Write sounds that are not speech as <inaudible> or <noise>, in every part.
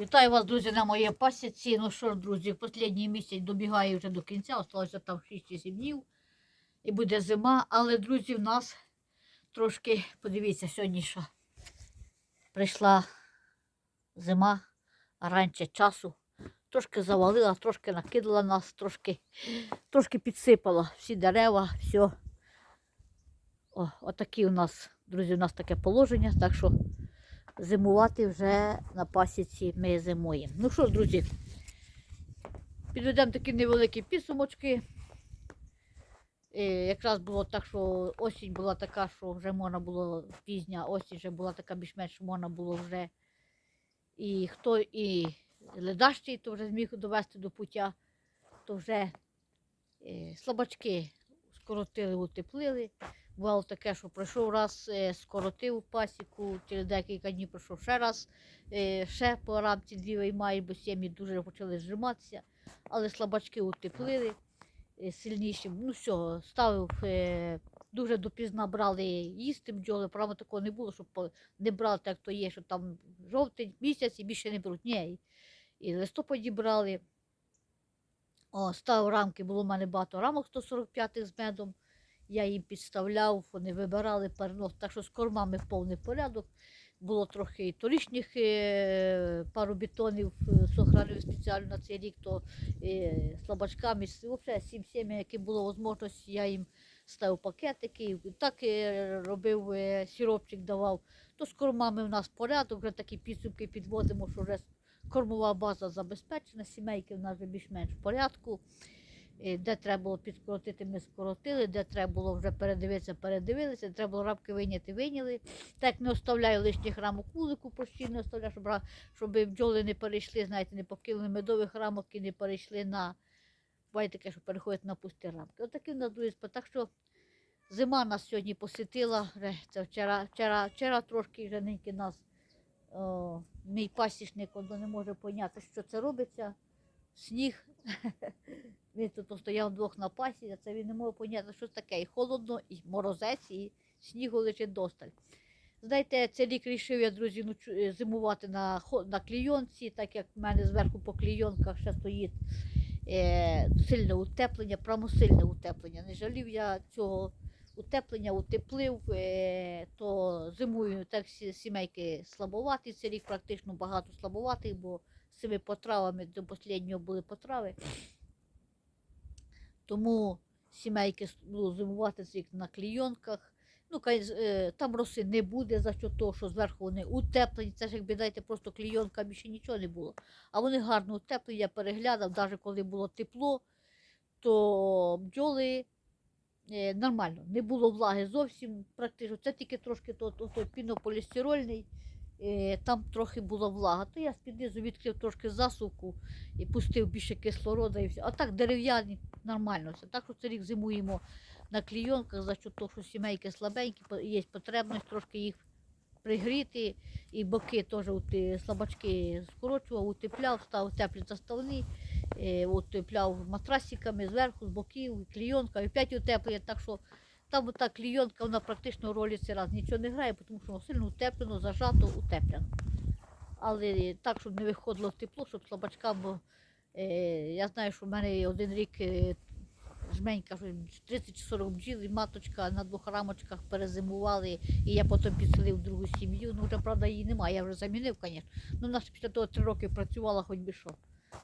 Вітаю вас, друзі, на моїй пасіці. Ну що ж, друзі, останній місяць добігає вже до кінця, осталося там 6-7 днів. І буде зима. Але, друзі, в нас трошки, подивіться, сьогодні що прийшла зима раніше часу. Трошки завалила, трошки накидала нас, трошки, трошки підсипала всі дерева, все. О, отакі у нас, друзі, у нас таке положення. Так що зимувати вже на пасіці ми зимуємо. Ну що ж, друзі, підведемо такі невеликі підсумочки. Е, якраз було так, що осінь була така, що вже можна було пізня осінь вже була така більш-менш, можна було вже і хто і ледащий, то вже зміг довести до пуття, то вже е, слабачки скоротили, утеплили. Бувало таке, що пройшов раз, е, скоротив пасіку, через декілька днів пройшов ще раз, е, ще по рамці дві виймає, бо сім'ї дуже почали зжиматися, але слабачки утеплили е, сильніші. Ну все, ставив, дуже допізна брали їсти бджоли, правда такого не було, щоб не брали так, то є, що там жовтень місяць і більше не беруть. Ні, і листопаді брали. О, ставив рамки, було в мене багато рамок 145 з медом. Я їм підставляв, вони вибирали перенос, так що з кормами повний порядок. Було трохи і торічних е, пару бетонів е, сохранив спеціально на цей рік, то е, слабачками, взагалі всім сім'ям, які було можливість, я їм ставив пакетики. Так робив, сіропчик давав. То з кормами в нас порядок, вже такі підсумки підводимо, що вже кормова база забезпечена, сімейки в нас вже більш-менш в порядку. Де треба було підскоротити, ми скоротили, де треба було вже передивитися, передивилися, де треба було рамки вийняти, вийняли. Так не оставляю лишніх рамок вулику, постійно оставляю, щоб, щоб бджоли не перейшли, знаєте, не покинули медових рамок і не перейшли на буває таке, що переходять на пусті рамки. Отакий в нас спад. Так що зима нас сьогодні посітила. Це вчора, вчора, вчора трошки вже неньки нас о, мій пасічник не може поняти, що це робиться. Сніг. <laughs> Він тут стояв вдвох на пасі, а це він не може поняти, що таке. І холодно, і морозець, і снігу лежить досталь. Знаєте, цей рік рішив я, друзі, ночу- е, зимувати на, на клійонці, так як в мене зверху по клійонках ще стоїть е, сильне утеплення, прямо сильне утеплення. Не жалів я цього утеплення, утеплив, е, то зимою так сімейки слабоваті. Цей рік практично багато слабоватих, бо з цими потравами до останнього були потрави. Тому сімейки будуть зимувати цих на клійонках. Ну, е, там роси не буде за що того, що зверху вони утеплені. Це ж якби дайте просто клійонка, більше нічого не було. А вони гарно утеплені, я переглядав, навіть коли було тепло, то бджоли е, нормально. Не було влаги зовсім практично. Це тільки трошки то, то, той пінополістирольний, там трохи була влага. То я з-під відкрив трошки засувку і пустив більше кислорода і все. А так дерев'яні нормально все. Так що це рік зимуємо на клійонках, за що того, що сімейки слабенькі, є потребність трошки їх пригріти. І боки теж от, е, слабачки скорочував, утепляв, став теплі заставні, е, утепляв матрасиками зверху, з боків, клійонка, і опять утеплює. Так що там та клійонка, вона практично ролі цей раз нічого не грає, тому що воно сильно утеплено, зажато, утеплено. Але так, щоб не виходило в тепло, щоб слабачкам, е, я знаю, що в мене один рік е, жменька, що 30 чи 40 бджіл, і маточка на двох рамочках перезимували, і я потім підселив другу сім'ю. Ну, вже, правда, її немає, я вже замінив, звісно. Ну, вона після того три роки працювала, хоч би що.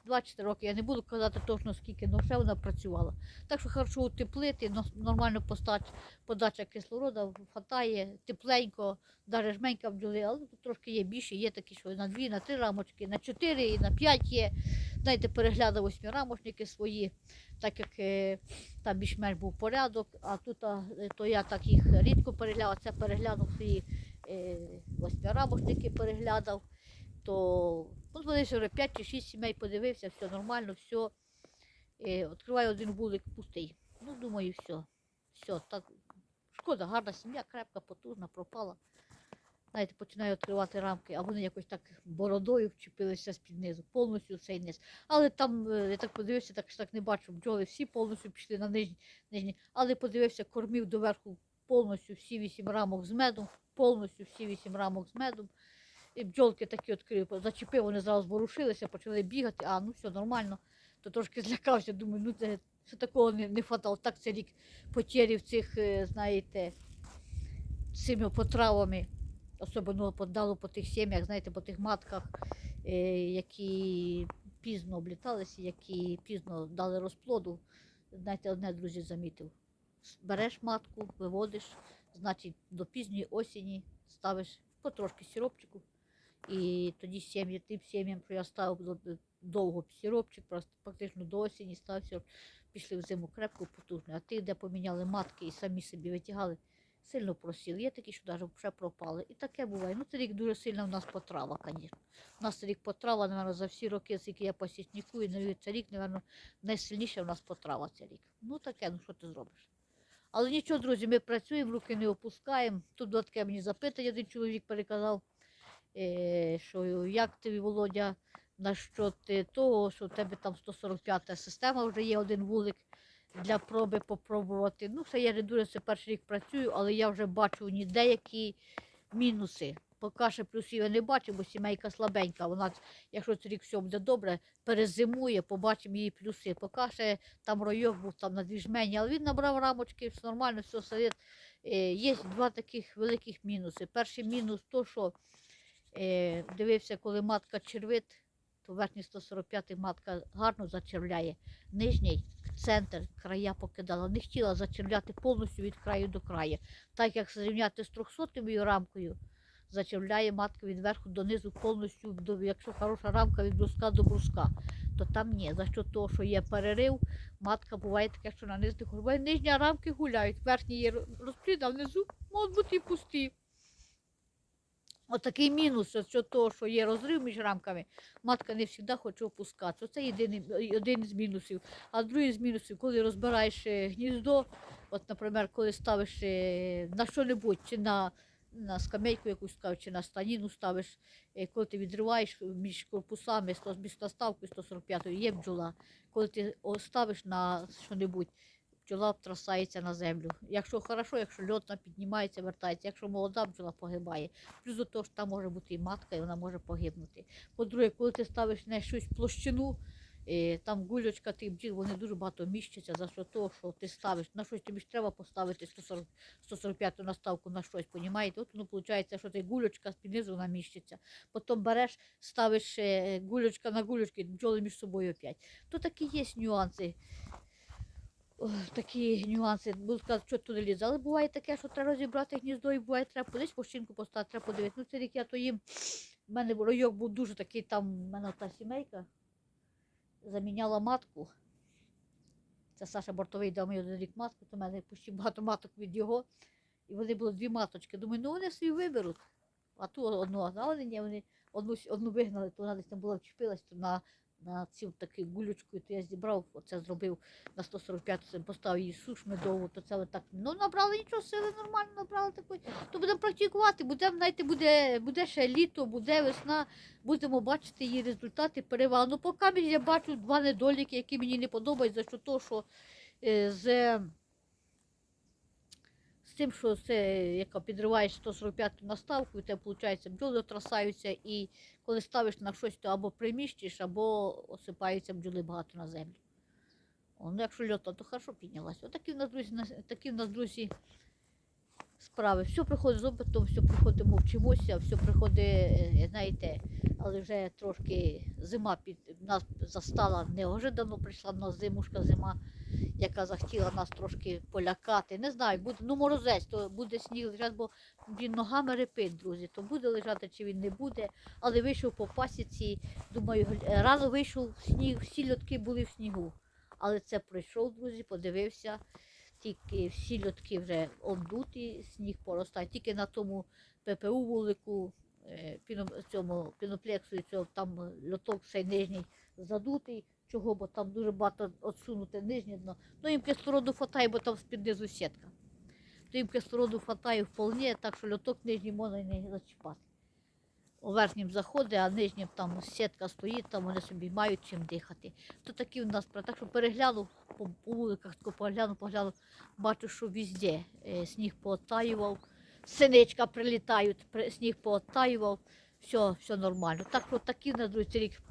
Два-чотири роки, я не буду казати точно скільки, але ще вона працювала. Так що хорошо утеплити, нормально постать, подача кислорода хватає, тепленько, навіть жменька бджоли, але тут трошки є більше, є такі, що на дві, на три рамочки, на чотири і на п'ять є. Знаєте, переглядав восьмирамочники свої, так як е, там більш-менш був порядок, а тут то я так їх рідко переглядав, це переглянув свої е, восьмирамочники переглядав, то подивився вже 5 чи 6 сімей, подивився, все нормально, все. Е, відкриваю один вулик пустий. Ну, думаю, все. Все, так. Шкода, гарна сім'я, крепка, потужна, пропала. Знаєте, починаю відкривати рамки, а вони якось так бородою вчепилися з-під низу, повністю цей низ. Але там, е, я так подивився, так так не бачу, бджоли всі повністю пішли на нижні, нижні. Але подивився, кормів доверху повністю всі вісім рамок з медом, повністю всі вісім рамок з медом. І бджолки такі відкрив, зачепив, вони зразу зворушилися, почали бігати, а ну все нормально. То трошки злякався, думаю, ну це що такого не, не хватало. Так це рік потерів цих, е, знаєте, цими потравами, особливо подало по тих сім'ях, знаєте, по тих матках, е, які пізно обліталися, які пізно дали розплоду. Знаєте, одне друзі замітив. Береш матку, виводиш, значить, до пізньої осені ставиш потрошки сиропчику. І тоді сім'ї, тим сім'ям, що я ставив до- довго сиропчик, просто практично до осені став сироп, пішли в зиму крепко, потужно. А ті, де поміняли матки і самі собі витягали, сильно просіли. Є такі, що навіть вже пропали. І таке буває. Ну, це рік дуже сильно в нас потрава, звісно. У нас рік потрава, напевно, за всі роки, скільки я посічникую, навіть це рік, напевно, найсильніша в нас потрава це рік. Ну таке, ну що ти зробиш? Але нічого, друзі, ми працюємо, руки не опускаємо. Тут таке мені запитання, один чоловік переказав, що як тобі, Володя, на що ти того, що в тебе там 145-та система вже є один вулик для проби попробувати. Ну, це я не дуже це перший рік працюю, але я вже бачу ні деякі мінуси. Поки ще плюсів я не бачу, бо сімейка слабенька. Вона, якщо цей рік все буде добре, перезимує, побачимо її плюси. Поки ще там ройок був там на дві жмені, але він набрав рамочки, все нормально, все сидить. Е, Є два таких великих мінуси. Перший мінус то, що е, дивився, коли матка червить, то верхній 145 матка гарно зачервляє. Нижній центр края покидала. Не хотіла зачервляти повністю від краю до краю. Так як зрівняти з 300 рамкою, зачервляє матка від верху до низу повністю, якщо хороша рамка від бруска до бруска, то там ні. За що того, що є перерив, матка буває таке, що на буває. Нижні рамки гуляють, верхні є розплід, а внизу можуть бути і пусті. Отакий мінус, що того, що є розрив між рамками, матка не завжди хоче опускатися. Це єдиний, один з мінусів. А другий з мінусів, коли розбираєш е, гніздо, от, наприклад, коли ставиш е, на що-небудь, чи на, на скамейку якусь чи на станіну ставиш, е, коли ти відриваєш між корпусами, між наставкою 145 є бджола. Коли ти ставиш на що-небудь, бджола трасається на землю. Якщо хорошо, якщо льотна піднімається, вертається, якщо молода бджола погибає. Плюс до того ж там може бути і матка, і вона може погибнути. По-друге, коли ти ставиш на щось площину, е, там гульочка тих бджіл, вони дуже багато міщаться за що того, що ти ставиш. На щось тобі ж треба поставити 140, 145 наставку на щось, понімаєте? От воно виходить, що ти гульочка з низу вона міщиться. Потім береш, ставиш е, гульочка на гульочки, бджоли між собою опять. То такі є нюанси. Такі нюанси, буду сказати, що туди лізе. Але буває таке, що треба розібрати гніздо, і буває, треба подивитися, пощинку поставити, треба подивитися. Ну, це рік я то їм. У мене ройок був дуже такий, там в мене та сімейка заміняла матку. Це Саша Бортовий дав мені один рік матку, то в мене почти багато маток від його. І вони були дві маточки. Думаю, ну вони собі виберуть. А ту одну, а вони ні, вони одну, одну вигнали, то вона десь там була вчепилась, то на, на цю таку гулючку, то я зібрав, оце зробив на 145, це поставив її суш медову, то це отак. Ну, набрали нічого, сили нормально набрали такої. То будемо практикувати, будемо, знаєте, буде, буде ще літо, буде весна, будемо бачити її результати, перевагу. Ну, поки я бачу два недоліки, які мені не подобаються, за що то, що е, з тим, що це, яка підриваєш 145 наставку, і те, виходить, бджоли отрасаються, і коли ставиш на щось, то або приміщиш, або осипаються бджоли багато на землю. О, ну, якщо льота, то хорошо піднялась. Отакі в нас, друзі, такі в нас, друзі, справи. Все приходить з опитом, все приходимо, вчимося, все приходить, е, знаєте, але вже трошки зима під нас застала неожиданно, прийшла в нас зимушка зима, яка захотіла нас трошки полякати. Не знаю, буде, ну морозець, то буде сніг лежати, бо він ногами репить, друзі, то буде лежати чи він не буде. Але вийшов по пасіці, думаю, гля- рано вийшов сніг, всі льотки були в снігу. Але це пройшов, друзі, подивився. Тільки всі льотки вже обдуті, сніг поростає. Тільки на тому ППУ вулику, е, цьому піноплексу, цього, там льоток цей нижній задутий. Чого, бо там дуже багато відсунуте нижнє дно. Ну їм кислороду хватає, бо там з-під сітка. То їм кислороду хватає вполне, так що льоток нижній можна не зачіпати. У верхнім заходить, а нижнім там сітка стоїть, там вони собі мають чим дихати. То такі у нас. Так що переглянув по, вуликах, поглянув, поглянув, бачу, що везде е, сніг пооттаював, синичка прилітають, сніг пооттаював, все, все нормально. Так що такий у нас друзі, рік.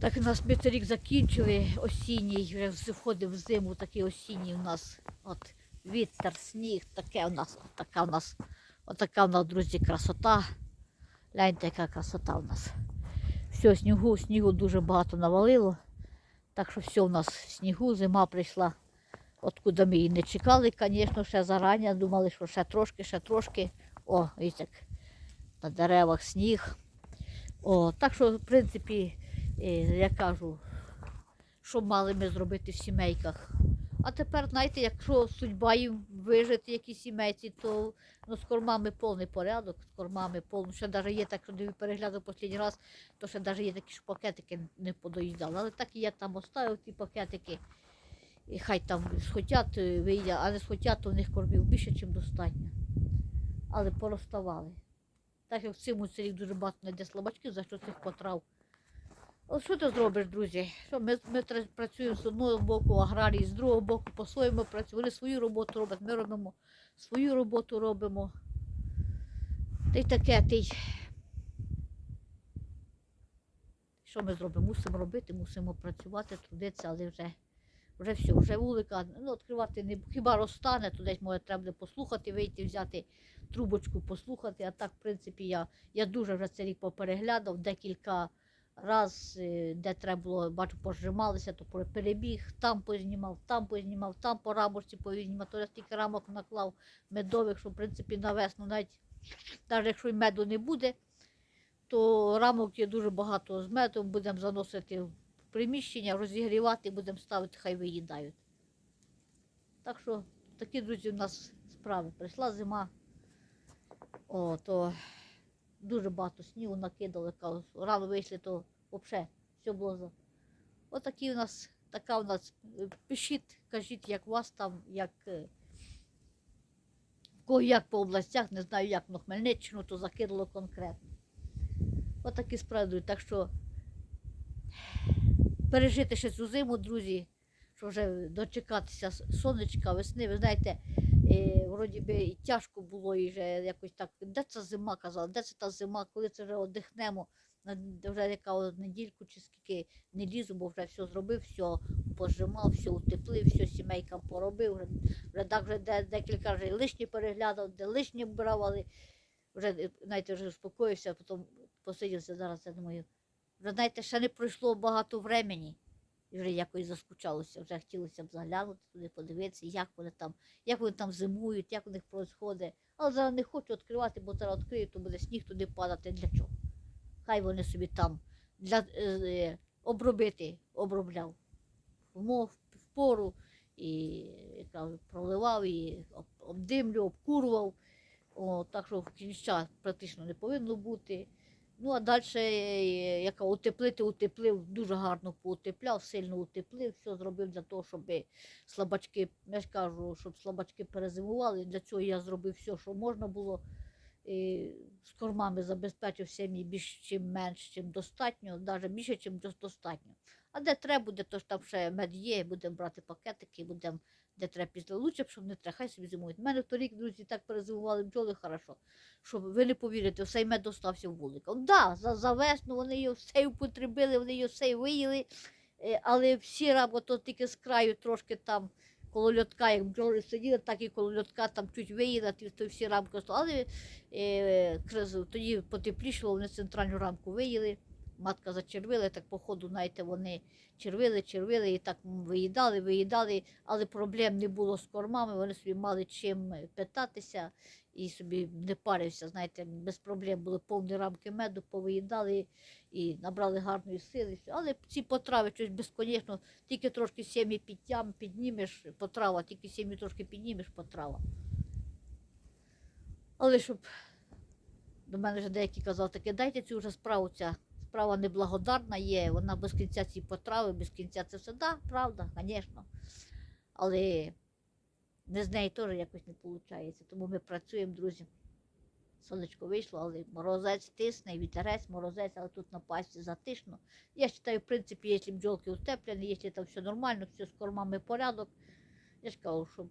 Так у нас ми цей рік закінчили осінній, вже входив в зиму, такий осінній у нас. От вітер, сніг, таке у нас, така у нас, отака у нас, друзі, красота. Гляньте, яка красота у нас. Все, снігу, снігу дуже багато навалило. Так що все у нас в снігу, зима прийшла. Откуда ми її не чекали, звісно, ще зарані. Думали, що ще трошки, ще трошки. О, як на деревах сніг. О, так що, в принципі, е, я кажу, що мали ми зробити в сімейках. А тепер, знаєте, якщо судьба їм вижити якісь сімейці, то ну, з кормами повний порядок, з кормами повний. Ще навіть є так, що диві переглядав останній раз, то ще навіть є такі, що пакетики не подоїдали. Але так і я там оставив ті пакетики. І хай там схотять е, виїдять, а не схотять, то в них кормів більше, ніж достатньо. Але порозставали. Так як в цьому селі дуже багато знайде слабачків, за що цих потрав. От що ти зробиш, друзі? Що ми, ми працюємо з одного боку аграрії, з другого боку по-своєму працюємо. Вони свою роботу роблять, ми робимо свою роботу робимо. Та й таке, ти. Що ми зробимо? Мусимо робити, мусимо працювати, трудитися, але вже, вже все, вже вулика ну, відкривати не хіба розтане, то десь може треба послухати, вийти, взяти трубочку, послухати. А так, в принципі, я, я дуже вже цей рік попереглядав декілька раз, е, де треба було, бачу, пожималися, то перебіг, там познімав, там познімав, там по рамочці познімав, то я стільки рамок наклав медових, що в принципі на весну навіть, навіть якщо й меду не буде, то рамок є дуже багато з медом, будемо заносити в приміщення, розігрівати, будемо ставити, хай виїдають. Так що такі, друзі, у нас справи. Прийшла зима, о, то дуже багато снігу накидали, рано вийшли, то взагалі все було за. Отакі у нас, така у нас. е, Пишіть, кажіть, як у вас там, як е, кого як по областях, не знаю, як на Хмельниччину, то закинуло конкретно. Отакі справи. Так що пережити ще цю зиму, друзі, що вже дочекатися сонечка, весни. Ви знаєте, е, вроді би і тяжко було, і вже якось так, де ця зима казала, де це та зима, коли це вже одихнемо, вже яка недільку чи скільки не лізу, бо вже все зробив, все пожимав, все утеплив, все сімейкам поробив. Вже, вже так вже де, декілька вже лишні переглядав, де лишні брав, але вже е, знаєте, вже успокоївся, потім посидівся зараз, я думаю, вже знаєте, ще не пройшло багато времени. І вже якось заскучалося, вже хотілося б заглянути туди, подивитися, як вони там, як вони там зимують, як у них відбувається. Але зараз не хочу відкривати, бо зараз відкрию, то буде сніг туди падати. Для чого? Хай вони собі там для, е, е, обробити обробляв вмов, в пору, і яка проливав, і об- обдимлював, обкурував. О, так що кінця практично не повинно бути. Ну, а далі, яка утеплити, утеплив, дуже гарно поутепляв, сильно утеплив, все зробив для того, щоб слабачки, я ж кажу, щоб слабачки перезимували. Для цього я зробив все, що можна було. І з кормами забезпечив сім'ї більш чим менш, чим достатньо, навіть більше, чим достатньо. А де треба буде, то ж там ще мед є, будемо брати пакетики, будемо де треба після. Лучше, щоб не треба, хай собі зимують. У мене торік, друзі, так перезимували бджоли хорошо, що ви не повірите, все мед достався в вулика. Да, за, за весну вони його все употребили, вони його все виїли, е, але всі рабо то тільки з краю трошки там коло льотка, як бджоли сиділи, так і коло льотка там чуть виїли, ті- то всі рамки остали. Але е, тоді потеплішало, вони центральну рамку виїли. Матка зачервила, так по ходу, знаєте, вони червили, червили і так виїдали, виїдали, але проблем не було з кормами, вони собі мали чим е, питатися і собі не парився, знаєте, без проблем були повні рамки меду, повиїдали і набрали гарної сили. Але ці потрави щось безконечно, тільки трошки сім'ї підтям, піднімеш потрава, тільки сім'ї трошки піднімеш потрава. Але щоб до мене вже деякі казали, таке дайте цю вже справу. Ця справа неблагодарна є, вона без кінця ці потрави, без кінця це все. Да, правда, звісно. Але не з неї теж якось не виходить. Тому ми працюємо, друзі. Сонечко вийшло, але морозець тисне, вітерець, морозець, але тут на пасті затишно. Я вважаю, в принципі, якщо бджолки утеплені, якщо там все нормально, все з кормами порядок, я ж кажу, що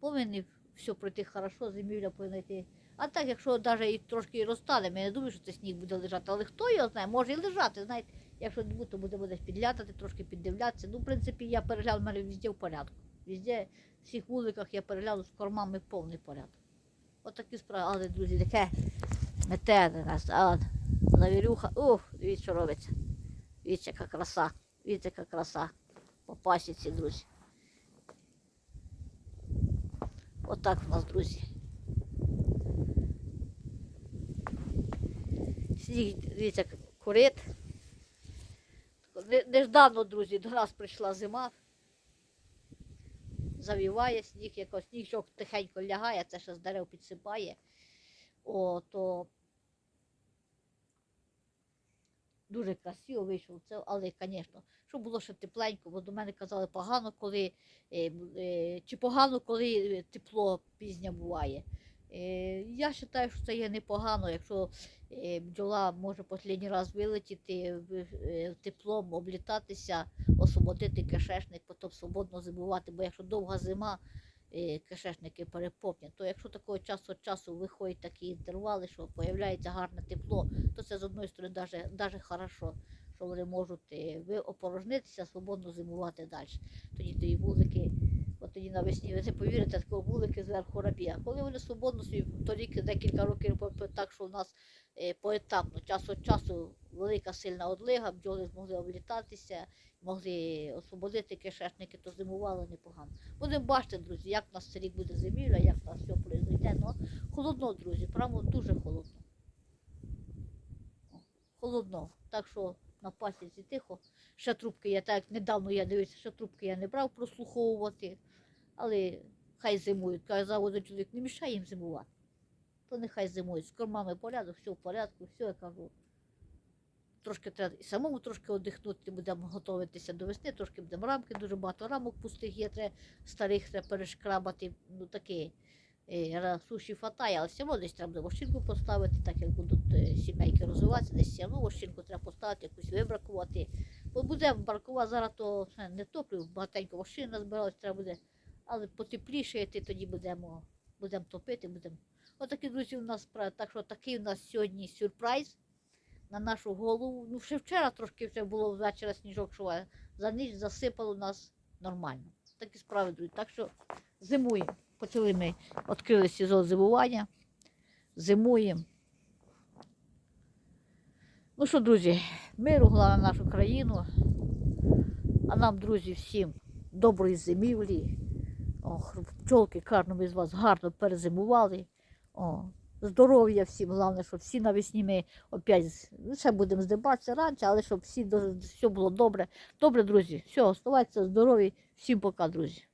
повинні все пройти хорошо, зимівля повинна йти А так, якщо навіть і трошки і розтане, я не думаю, що це сніг буде лежати. Але хто його знає, може і лежати. Знаєте, якщо не буде, то буде десь підлятати, трошки піддивлятися. Ну, в принципі, я перегляну, в мене везде в порядку. Везде, в всіх вуликах я перегляну з кормами повний порядок. От такі справи, але, друзі, таке мете на нас. А, завірюха. Ух, дивіться, що робиться. Дивіться, яка краса. Дивіться, яка краса. По пасіці, друзі. Отак в нас, друзі. Дивіться, курит. Не- Неждано, друзі, до нас прийшла зима. Завіває сніг, якось сніг тихенько лягає, це ще з дерев підсипає. О, то дуже красиво вийшло це, але, звісно, щоб було ще тепленько, бо до мене казали погано, коли е, е, чи погано, коли е, тепло пізнє буває. Е, я вважаю, що це є непогано, якщо е, бджола може останній раз вилетіти е, теплом, облітатися, освободити кишечник, потім свободно зимувати, бо якщо довга зима, кишечники переповнять, то якщо такого часу часу виходять такі інтервали, що з'являється гарне тепло, то це з одної сторони даже хорошо, що вони можуть опорожнитися, свободно зимувати далі. Тоді тої вулики, от тоді навесні, ви не повірите, такого вулики зверху рабі. А коли вони свободно собі, торік декілька років так, що у нас е, поетапно, час від часу велика сильна одлига, бджоли змогли облітатися, могли освободити кишечники, то зимувало непогано. Будемо бачити, друзі, як у нас цей рік буде зимівля, як у нас все пройде. Ну, холодно, друзі, прямо дуже холодно. Холодно. Так що на пасіці тихо. Ще трубки я так недавно я дивився, ще трубки я не брав прослуховувати. Але хай зимують. Казав один чоловік, не мішай їм зимувати. То нехай зимують. З кормами порядок, все в порядку, все я кажу. Трошки треба і самому трошки одихнути, будемо готуватися до весни, трошки будемо рамки, дуже багато рамок пустих є, треба старих треба перешкрабати, ну таке. е, Суші хватає, але все одно десь треба буде вощинку поставити, так як будуть е, сімейки розвиватися, десь все одно вощинку треба поставити, якусь вибракувати. Бо будемо бракувати зараз, то не топлю, багатенько вощин назбиралось, треба буде, але потепліше, ти тоді будемо, будемо топити, будемо. Отакі, друзі, у нас. Так що такий у нас сьогодні сюрприз на нашу голову. Ну, ще вчора трошки вже було ввечері сніжок, що за ніч засипало нас нормально. Такі справи, друзі. Так що зимуємо. Почали ми, відкрили сезон зимування. Зимуємо. Ну що, друзі, миру на нашу країну. А нам, друзі, всім доброї зимівлі. Ох, пчолки, ми з вас гарно перезимували. О, здоров'я всім, головне, щоб всі навесні ми опять ну, ще будемо здибатися раніше, але щоб всі все було добре. Добре, друзі, все, оставайтеся здорові. Всім пока, друзі.